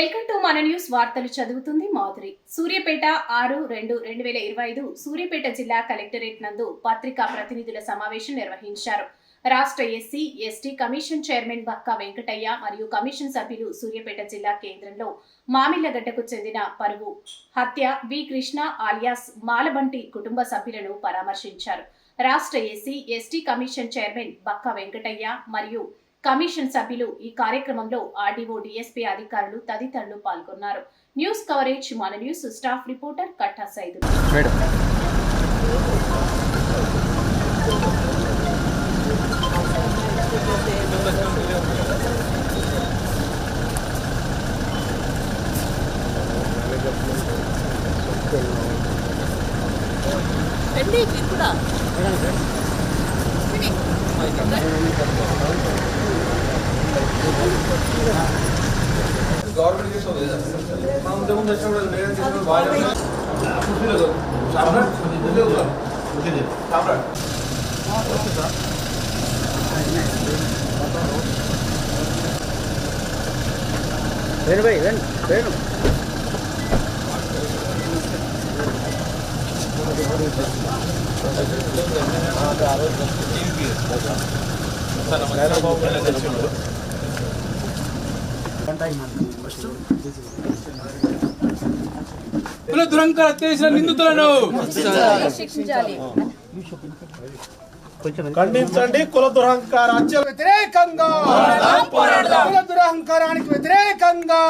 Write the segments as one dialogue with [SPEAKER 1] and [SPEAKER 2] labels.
[SPEAKER 1] Welcome to మన news వార్తలు చదువుతుంది మాధురి. సూర్యపేట ఆరు రెండు రెండు వేల ఇరవై ఐదు సూర్యపేట జిల్లా కలెక్టరేట్ నందు పత్రికా ప్రతినిధుల సమావేశం నిర్వహించారు. రాష్ట్ర SC ST commission chairman Bakka Venkataiah మరియు కమిషన్ సభ్యులు సూర్యాపేట జిల్లా కేంద్రంలో మామిళ్ళగడ్డకు చెందిన పరువు హత్య వి కృష్ణ ఆలియాస్ మాలబంటి కుటుంబ సభ్యులను పరామర్శించారు. రాష్ట్ర SC ST commission chairman Bakka Venkataiah మరియు కమిషన్ సభ్యులు ఈ కార్యక్రమంలో ఆర్డీఓ డిఎస్పీ అధికారులు తదితరులు పాల్గొన్నారు. న్యూస్ కవరేజ్ మన news staff reporter Katta Saidu.
[SPEAKER 2] Madam. गवर्मेन्टले
[SPEAKER 3] కుల దురంకర చేసిన నిందితులను.
[SPEAKER 4] శిక్షించాలి.
[SPEAKER 5] ఖండించండి కుల దురహంకార వ్యతిరేకంగా. కుల దురహంకారానికి వ్యతిరేకంగా.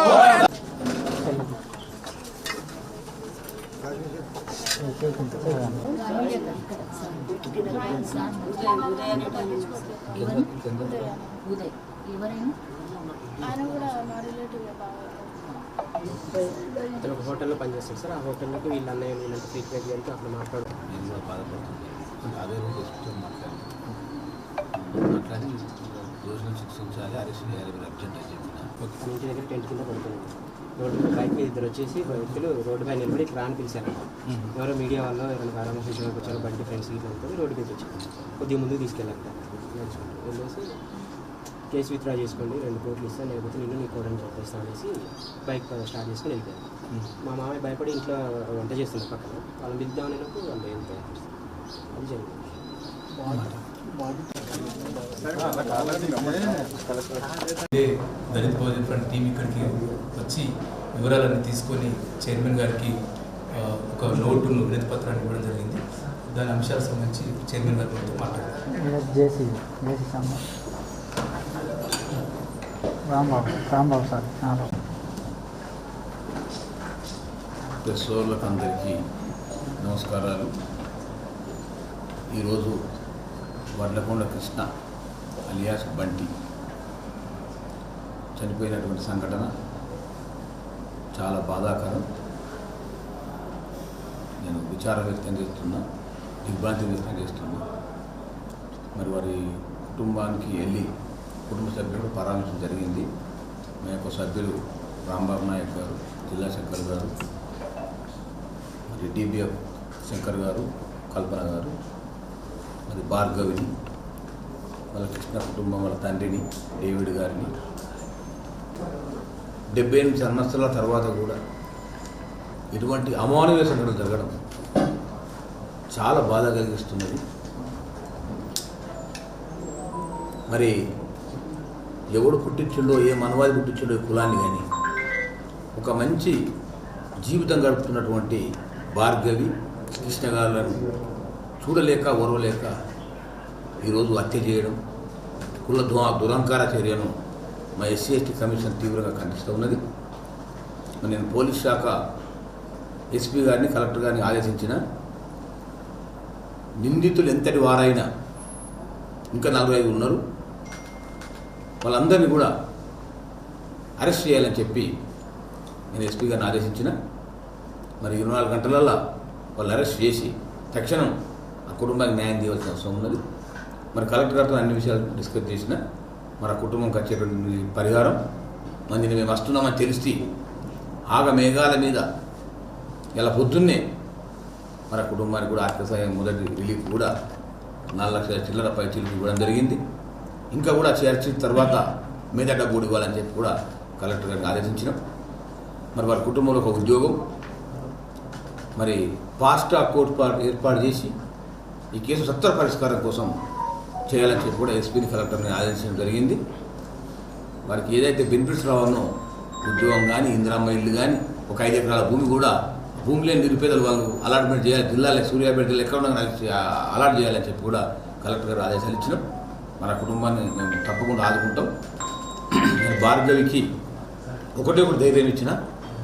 [SPEAKER 4] ఉదయ్. ఎవరైనా
[SPEAKER 6] అతను ఒక హోటల్లో పనిచేస్తాడు సార్. ఆ హోటల్లోకి వీళ్ళ అన్నయ్య వీళ్ళంతా ఫ్రీక్వెంట్ వెళ్తే అక్కడ మాట్లాడు
[SPEAKER 7] నేను కూడా బాధపడుతుంది అదే రోజు హాస్పిటల్ మాట్లాడి మాట్లాడి రోజును శిక్షించాలి అరెస్ట్ చేయాలి. మీరు అర్జెంట్ అని చెప్పిన
[SPEAKER 6] మన ఇంటి దగ్గర టెంట్ కింద రోడ్డు బైక్ మీద ఇద్దరు వచ్చేసి వ్యక్తులు రోడ్డు పైన నిలబడి ఇక్కడ అని పిలిచారు. ఎవరో మీడియా వాళ్ళు ఎవరైనా వచ్చారు బండి ఫ్రెండ్స్ ఇట్లా రోడ్డు మీద వచ్చారు. కొద్దిగా ముందుకు తీసుకెళ్ళారు నడుచుకుంటూ వెళ్ళేసి కేసు విత్డ్రా చేసుకోండి రెండు కోట్లు ఇస్తాను లేకపోతే నేను నీ కోడని చెప్పేస్తాను అనేసి బైక్ స్టార్ట్ చేసుకొని వెళ్ళిపోయారు. మా మామయ్య భయపడి ఇంట్లో వంట చేస్తున్నారు పక్కన. వాళ్ళని పిలుద్దామని వెళ్ళినప్పుడు వాళ్ళు ఏం తయారు చేస్తారు అది జరిగింది.
[SPEAKER 3] దళిత్ బహుజన్ ఫ్రంట్ టీం ఇక్కడికి వచ్చి వివరాలన్నీ తీసుకొని చైర్మన్ గారికి ఒక నోటును వినతి పత్రాన్ని ఇవ్వడం జరిగింది. దాని అంశాలకు సంబంధించి చైర్మన్ గారు మనతో మాట్లాడారు.
[SPEAKER 2] రాంబాబు రాంబాబు సార్
[SPEAKER 7] ప్రెస్ అందరికీ నమస్కారాలు. ఈరోజు వడ్లకొండ కృష్ణ అలియాస్ బంటి చనిపోయినటువంటి సంఘటన చాలా బాధాకరం. నేను విచారం వ్యక్తం చేస్తున్నా దిగ్భ్రాంతి వ్యక్తం చేస్తున్నా. మరి వారి కుటుంబానికి వెళ్ళి కుటుంబ సభ్యులు పరామర్శం జరిగింది. మా యొక్క సభ్యులు రాంబాబు నాయక్ గారు జిల్లా శంకర్ గారు మరి డిబిఎఫ్ శంకర్ గారు కల్పన గారు మరి భార్గవిని వాళ్ళ కృష్ణ కుటుంబం వాళ్ళ తండ్రిని డేవిడ్ గారిని. డెబ్బై ఎనిమిది సంవత్సరాల తర్వాత కూడా ఇటువంటి అమానవీయ సంఘటన జరగడం చాలా బాధ కలిగిస్తున్నది. మరి ఎవడు పుట్టించుడో ఏ మనవాది పుట్టించుండో కులాన్ని కానీ ఒక మంచి జీవితం గడుపుతున్నటువంటి భార్గవి కృష్ణ గారులను చూడలేక ఓర్వలేక ఈరోజు హత్య చేయడం కుల దు దురంకార చర్యను మా ఎస్సీ ఎస్టీ కమిషన్ తీవ్రంగా ఖండిస్తూ ఉన్నది. నేను పోలీస్ శాఖ ఎస్పీ గారిని కలెక్టర్ గారిని ఆదేశించిన నిందితులు ఎంతటి వారైనా ఇంకా నలభై ఐదు ఉన్నారు. వాళ్ళందరినీ కూడా అరెస్ట్ చేయాలని చెప్పి నేను ఎస్పీ గారిని ఆదేశించిన. మరి ఇరవై నాలుగు గంటలల్లా వాళ్ళు అరెస్ట్ చేసి తక్షణం ఆ కుటుంబానికి న్యాయం చేయవలసిన అవసరం ఉన్నది. మరి కలెక్టర్ గారితో అన్ని విషయాలు డిస్కస్ చేసిన. మరి ఆ కుటుంబంకి వచ్చేటువంటి పరిహారం. మందిని మేము వస్తున్నామని తెలిసి ఆగ మేఘాల మీద ఇలా పొద్దున్నే మన కుటుంబానికి కూడా ఆర్థిక సహాయం మొదటి రిలీఫ్ కూడా నాలుగు లక్షల చిల్లర పై చిల్లర ఇవ్వడం జరిగింది. ఇంకా కూడా చేర్చిన తర్వాత మీదట గూడు ఇవ్వాలని చెప్పి కూడా కలెక్టర్ గారిని ఆదేశించినాం. మరి వారి కుటుంబంలో ఒక ఉద్యోగం. మరి ఫాస్ట్ కోర్టు ఏర్పాటు చేసి ఈ కేసు సత్వర పరిష్కారం కోసం చేయాలని చెప్పి కూడా ఎస్పీని కలెక్టర్ని ఆదేశించడం జరిగింది. వారికి ఏదైతే బెనిఫిట్స్ రావాలో ఉద్యోగం కానీ ఇందిరామ్మ ఇల్లు కానీ ఒక ఐదు ఎకరాల భూమి కూడా భూమి లేని నిరుపేదలు వాళ్ళు అలాట్మెంట్ చేయాలి. జిల్లాలో సూర్యాపేట జిల్లా ఎక్కడ ఉన్నా అలాట్ చేయాలని చెప్పి కూడా కలెక్టర్ గారు ఆదేశాలు ఇచ్చినాం. మన కుటుంబాన్ని మేము తప్పకుండా ఆదుకుంటాం. నేను భార్గవికి ఒకటే ఒకటి ధైర్యం ఇచ్చిన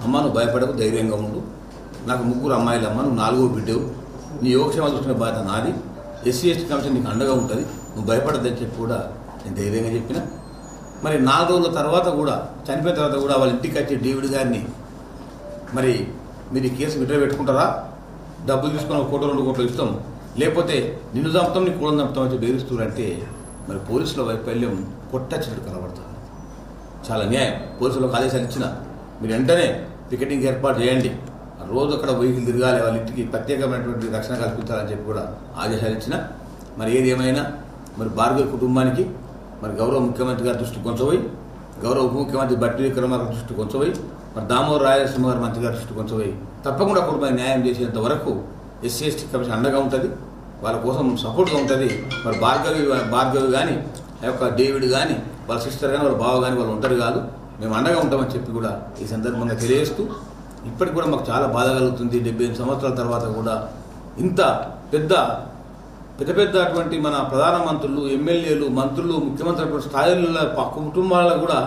[SPEAKER 7] అమ్మ నువ్వు భయపడకు ధైర్యంగా ఉండు. నాకు ముగ్గురు అమ్మాయిలు అమ్మ నువ్వు నాలుగో బిడ్డవు. నీ యోగక్షేమాలు చూసుకునే బాధ్యత నాది. ఎస్సీ ఎస్టీ కమిషన్ నీకు అండగా ఉంటుంది. నువ్వు భయపడద్దని చెప్పి కూడా నేను ధైర్యంగా చెప్పిన. మరి నాలుగు రోజుల తర్వాత కూడా చనిపోయిన తర్వాత కూడా వాళ్ళ ఇంటికి వచ్చే డేవిడ్ గారిని మరి మీరు ఈ కేసు విడ్రా పెట్టుకుంటారా? డబ్బులు తీసుకొని ఒక కోటి రెండు కోట్లు ఇస్తాం. లేకపోతే నిన్ను చంపుతాం నీ కూడా చంపుతాం అని బెదిరిస్తున్నారంటే మరి పోలీసుల వైఫల్యం కొట్టచ్చినట్టు కనబడుతుంది. చాలా న్యాయం. పోలీసులకు ఆదేశాలు ఇచ్చిన మీరు వెంటనే పికెటింగ్ ఏర్పాటు చేయండి. రోజు అక్కడ వెహికల్ తిరగాలి వాళ్ళ ఇంటికి ప్రత్యేకమైనటువంటి రక్షణ కల్పించాలని చెప్పి కూడా ఆదేశాలు ఇచ్చిన మరి ఏది ఏమైనా మరి భార్గవి కుటుంబానికి మరి గౌరవ ముఖ్యమంత్రి గారి దృష్టి కొంచపోయి గౌరవ ఉప ముఖ్యమంత్రి బట్టి విక్రమార్క దృష్టి కొంచపోయి మరి దామోదర రాయలసీమ గారి మంత్రి గారి దృష్టి కొంచపోయి తప్పకుండా కుటుంబానికి న్యాయం చేసేంత వరకు ఎస్సీ ఎస్టీ కమిషన్ అండగా ఉంటుంది. వాళ్ళ కోసం సపోర్ట్గా ఉంటుంది. మరి భార్గవి భార్గవి కానీ ఆ యొక్క డేవిడ్ కానీ వాళ్ళ సిస్టర్ కానీ వాళ్ళ బావ కానీ వాళ్ళు ఉంటారు కాదు. మేము అండగా ఉంటామని చెప్పి కూడా ఈ సందర్భంగా తెలియజేస్తూ ఇప్పటికి కూడా మాకు చాలా బాధ కలుగుతుంది. డెబ్బై ఎనిమిది సంవత్సరాల తర్వాత కూడా ఇంత పెద్ద పెద్ద పెద్ద అటువంటి మన ప్రధానమంత్రులు ఎమ్మెల్యేలు మంత్రులు ముఖ్యమంత్రి స్థాయిల కుటుంబాలలో కూడా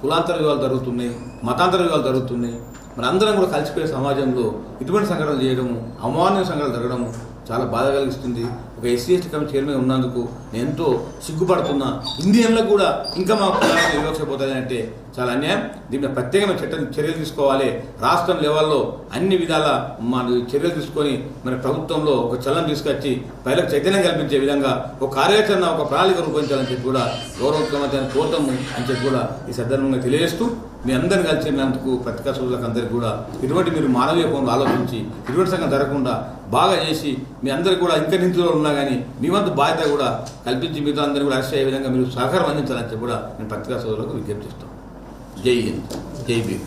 [SPEAKER 7] కులాంతర వివాహాలు జరుగుతున్నాయి మతాంతర వివాహాలు జరుగుతున్నాయి. మన అందరం కూడా కలిసిపోయే సమాజంలో ఇటువంటి సంఘటనలు చేయడము అమాన్య సంఘటనలు జరగడము చాలా బాధ కలిగిస్తుంది. ఒక ఎస్సీ ఎస్టీ కమిటీ చైర్మన్ ఉన్నందుకు నేను ఎంతో సిగ్గుపడుతున్నా. ఇండియన్లకు కూడా ఇంకా మా కులానికి నిర్వహించబోతుంది అంటే చాలా అన్యాయం. దీని ప్రత్యేకమైన చట్టం చర్యలు తీసుకోవాలి. రాష్ట్రం లెవెల్లో అన్ని విధాల మన చర్యలు తీసుకొని మన ప్రభుత్వంలో ఒక చలనం తీసుకొచ్చి ప్రజలకు చైతన్యం కల్పించే విధంగా ఒక కార్యాచరణ ఒక ప్రణాళిక రూపొందించాలని చెప్పి కూడా గౌరవ ముఖ్యమంత్రి కోరటము అని చెప్పి కూడా ఈ సందర్భంగా తెలియజేస్తూ మీ అందరిని కలిసినందుకు పత్రికా సోదరులకు అందరికీ కూడా ఇటువంటి మీరు మానవీయ కోణంలో ఆలోచించి ఇటువంటి సంఘం జరగకుండా బాగా చేసి మీ అందరికీ కూడా ఇంకా నిధులు ఉన్నా కానీ మీ వంతు బాధ్యత కూడా కల్పించి మీతో అందరినీ కూడా అరెస్ట్ అయ్యే విధంగా మీరు సహకారం అందించాలని చెప్పి కూడా నేను పత్రికా సోదరులకు విజ్ఞప్తి చేస్తాను జై హింద్. జై భీమ్.